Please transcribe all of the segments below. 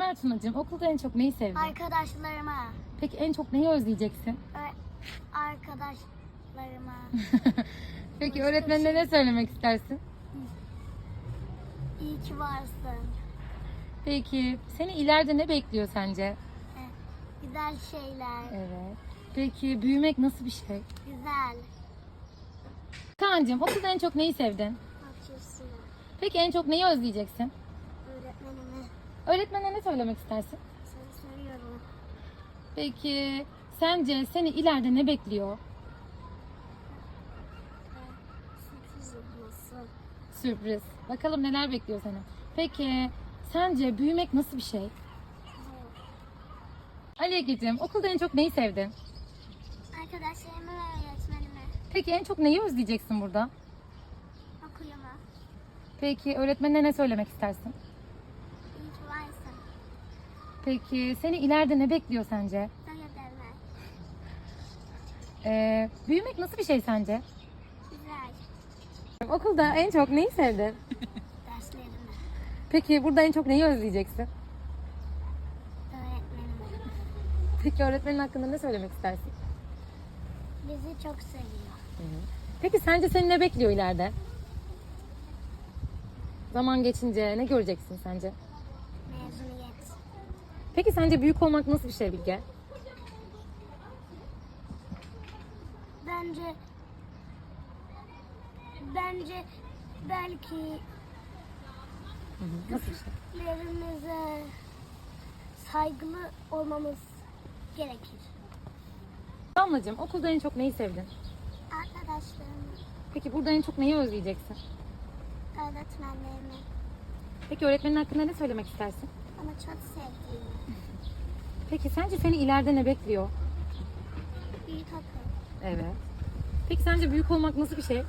Mert Tunacığım okulda en çok neyi sevdin? Arkadaşlarıma. Peki en çok neyi özleyeceksin? Ö- arkadaşlarıma. Peki öğretmenine ne söylemek istersin? İyi ki varsın. Peki seni ileride ne bekliyor sence? Eh, Güzel şeyler. Evet. Peki büyümek nasıl bir şey? Güzel. Kaan'cığım okulda en çok neyi sevdin? Bakıyorsun. Peki en çok neyi özleyeceksin? Öğretmenine ne söylemek istersin? seni seviyorum. Peki sence seni ileride ne bekliyor? Sürpriz olması. Sürpriz. Bakalım neler bekliyor seni. Peki sence büyümek nasıl bir şey? Ali Ege'cim okulda en çok neyi sevdin? Arkadaşlarıma ve öğretmenime. Peki en çok neyi özleyeceksin burada? Okuyama. Peki öğretmenine ne söylemek istersin? Peki seni ileride ne bekliyor sence? Ee, büyümek nasıl bir şey sence? Güzel. Okulda en çok neyi sevdin? Derslerime. Peki burada en çok neyi özleyeceksin? Öğretmenime. Peki öğretmenin hakkında ne söylemek istersin? Bizi çok seviyor. Peki sence seni ne bekliyor ileride? Zaman geçince ne göreceksin sence? Mezuniyet. Peki sence büyük olmak nasıl bir şey Bilge? Bence bence belki Nasıl bir şey? lerimize saygılı olmamız gerekir. Damlacığım okulda en çok neyi sevdin? Arkadaşlarımı, Peki burada en çok neyi özleyeceksin? öğretmenlerimi Peki öğretmenin hakkında ne söylemek istersin? Ama çok sevdiğimi, Peki sence seni ileride ne bekliyor? büyük okul, Evet. Peki sence büyük olmak nasıl bir şey?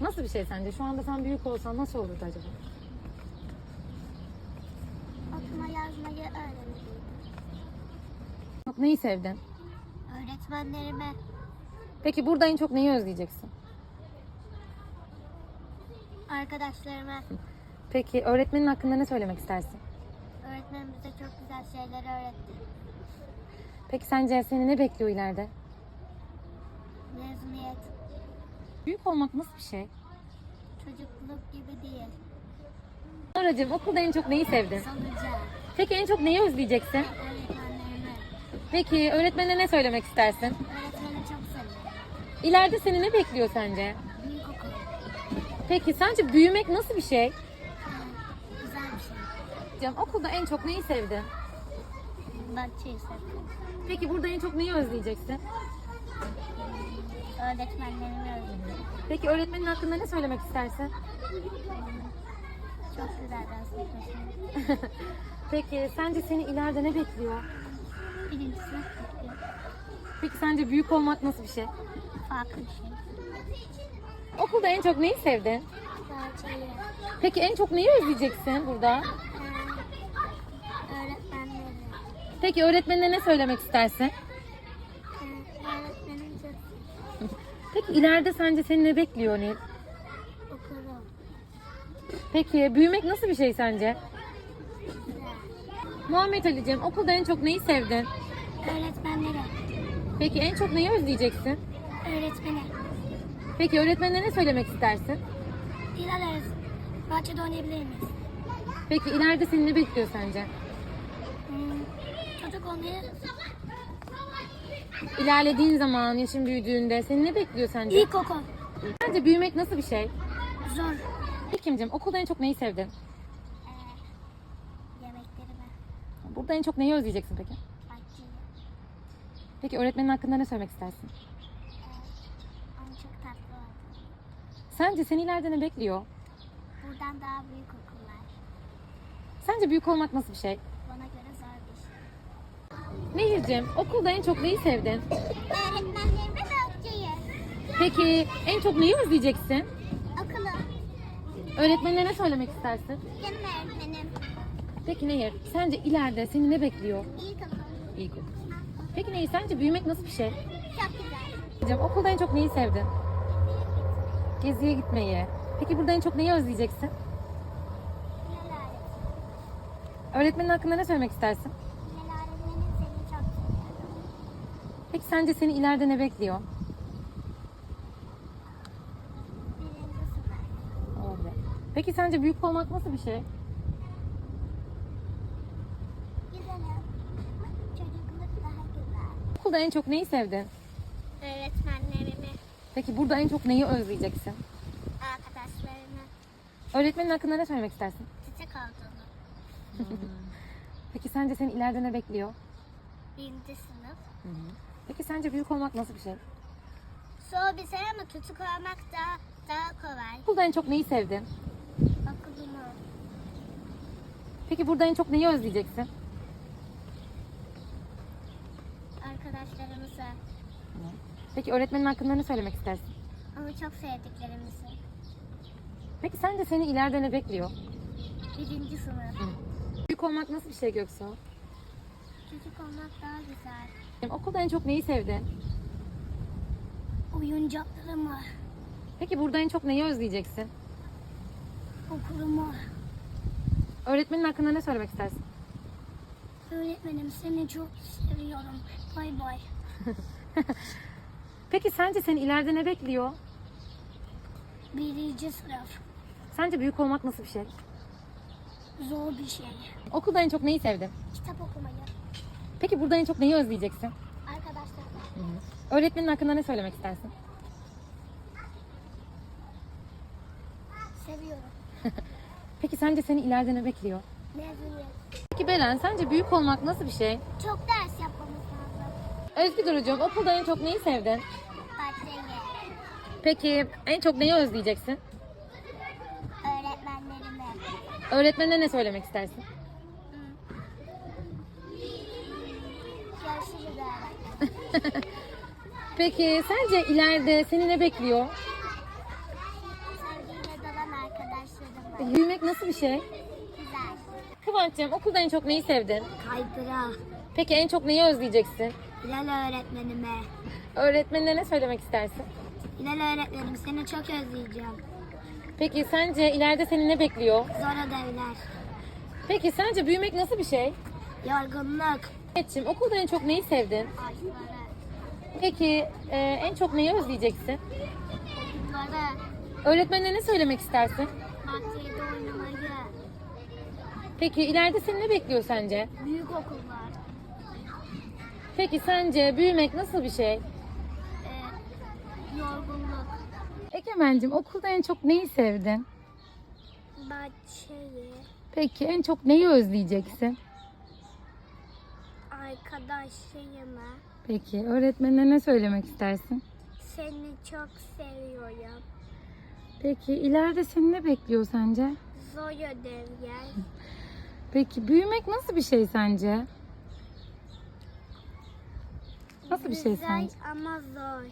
Nasıl bir şey sence? Şu anda sen büyük olsan nasıl olurdu acaba? okuma yazmayı. Çok neyi sevdin? Öğretmenlerime Peki burada en çok neyi özleyeceksin? Arkadaşlarıma, Peki öğretmenin hakkında ne söylemek istersin? öğretmenim bize çok güzel şeyler öğretti. Peki sence seni ne bekliyor ileride? Mezuniyet, Büyük olmak nasıl bir şey? çocukluk gibi değil. Noracığım okulda en çok neyi sevdin? Solucan, Peki en çok neyi özleyeceksin? öğretmenlerime, Peki öğretmenine ne söylemek istersin? öğretmenim çok seviyorum. İleride seni ne bekliyor sence? Büyük okul, Peki sence büyümek nasıl bir şey? güzel bir şey. Canım okulda en çok neyi sevdin? Bahçeyi seviyorum. Peki burada en çok neyi özleyeceksin? Öğretmenlerimi özledim. Peki öğretmenin hakkında ne söylemek istersin? Çok güzel ders yapıyorsun. Peki sence seni ileride ne bekliyor? Birinci sınıf bekliyor. Peki sence büyük olmak nasıl bir şey? Farklı bir şey. Okulda en çok neyi sevdin? Bahçeyi. Peki en çok neyi özleyeceksin burada? Öğretmenleri. Peki öğretmenine ne söylemek istersin? Öğretmenim çok Peki ileride sence seni ne bekliyor Nil? okurum. Peki büyümek nasıl bir şey sence? Güzel. Muhammed Ali'cim okulda en çok neyi sevdin? Öğretmenlere. Peki en çok neyi özleyeceksin? Öğretmene. Peki öğretmenine ne söylemek istersin? İlerleriz. Bahçede oynayabilir miyiz? Peki ileride seni ne bekliyor sence? Hmm, çocuk olmayı İlerlediğin zaman, yaşın büyüdüğünde seni ne bekliyor sence? İlkokul. Sence büyümek nasıl bir şey? Zor. İlkimcim okulda en çok neyi sevdin? Yemeklerime. Burada en çok neyi özleyeceksin peki? Peki öğretmenin hakkında ne söylemek istersin? Onun çok tatlı oldu. Sence seni ileride ne bekliyor? Buradan daha büyük okullar. Sence büyük olmak nasıl bir şey? Bana göre zor bir şey. Nehir'cim okulda en çok neyi sevdin? Öğretmenlerime bahçeyi. Peki en çok neyi özleyeceksin? Okulu. Öğretmenine ne söylemek istersin? Canım öğretmenim. Peki Nehir, sence ileride seni ne bekliyor? İlkokul. İlkokul. Peki Nehir, sence büyümek nasıl bir şey? Çok güzel. Hocam okulda en çok neyi sevdin? Geziye gitmeyi. Peki burada en çok neyi özleyeceksin? Öğretmenin hakkında ne söylemek istersin? Peki sence seni ileride ne bekliyor? Birinci sınıf. Peki sence büyük olmak nasıl bir şey? Güzelim. Çocukluk daha güzel. Okulda en çok neyi sevdin? Öğretmenlerimi, Peki burada en çok neyi özleyeceksin? arkadaşlarımı, Öğretmenin hakkında ne söylemek istersin? çiçek olduğunu. Peki sence seni ileride ne bekliyor? Birinci sınıf. Peki sence büyük olmak nasıl bir şey? Zor bir şey ama küçük olmak daha, daha kolay. Okulda en çok neyi sevdin? Okulumu, Peki burada en çok neyi özleyeceksin? Arkadaşlarımızı, Peki öğretmenin hakkında ne söylemek istersin? onu çok sevdiklerimizi. Peki sence seni ileride ne bekliyor? Birinci sınıf. Büyük olmak nasıl bir şey Göksu? Çocuk olmak daha güzel. Okulda en çok neyi sevdin? Oyuncaklarımı, Peki burada en çok neyi özleyeceksin? okulumu. Öğretmenin hakkında ne söylemek istersin? Öğretmenim seni çok seviyorum. Bay bay. Peki sence seni ileride ne bekliyor? Birinci sınıf. Sence büyük olmak nasıl bir şey? Zor bir şey. Okulda en çok neyi sevdin? Kitap okumayı. Peki burada en çok neyi özleyeceksin? Arkadaşlarla. Öğretmenin hakkında ne söylemek istersin? Seviyorum. Peki sence seni ileride ne bekliyor? Peki Belen sence büyük olmak nasıl bir şey? Çok ders yapmamız lazım. Özgü Duru'cum okulda en çok neyi sevdin? Bahçeyi. Peki en çok neyi özleyeceksin? Öğretmenlerime. Öğretmenine ne söylemek istersin? Görüşürüz öğretmen. Peki sence ileride seni ne bekliyor? Sevgiyle dolan arkadaşlarım var. Büyümek nasıl bir şey? Kıvanç'cığım okulda en çok neyi sevdin? Kaydıra. Peki en çok neyi özleyeceksin? Hilal öğretmenime. Öğretmenine ne söylemek istersin? Hilal öğretmenim seni çok özleyeceğim. Peki sence ileride seni ne bekliyor? Zor ödevler. Peki sence büyümek nasıl bir şey? Yorgunluk. Mehmetciğim okulda en çok neyi sevdin? Ağaçları. Peki e, en çok neyi özleyeceksin? Okulları. Öğretmenine ne söylemek istersin? Bahçede oynamayı. Peki ileride seni ne bekliyor sence? Büyük okullar. Peki sence büyümek nasıl bir şey? Ee, yorgunluk. Egemen'cim okulda en çok neyi sevdin? Bahçeyi. Peki en çok neyi özleyeceksin? Arkadaşlarıma. Peki öğretmenine ne söylemek istersin? Seni çok seviyorum. Peki ileride seni ne bekliyor sence? Zor ödevler. Peki büyümek nasıl bir şey sence? Nasıl bir şey Güzel sence? ama zor.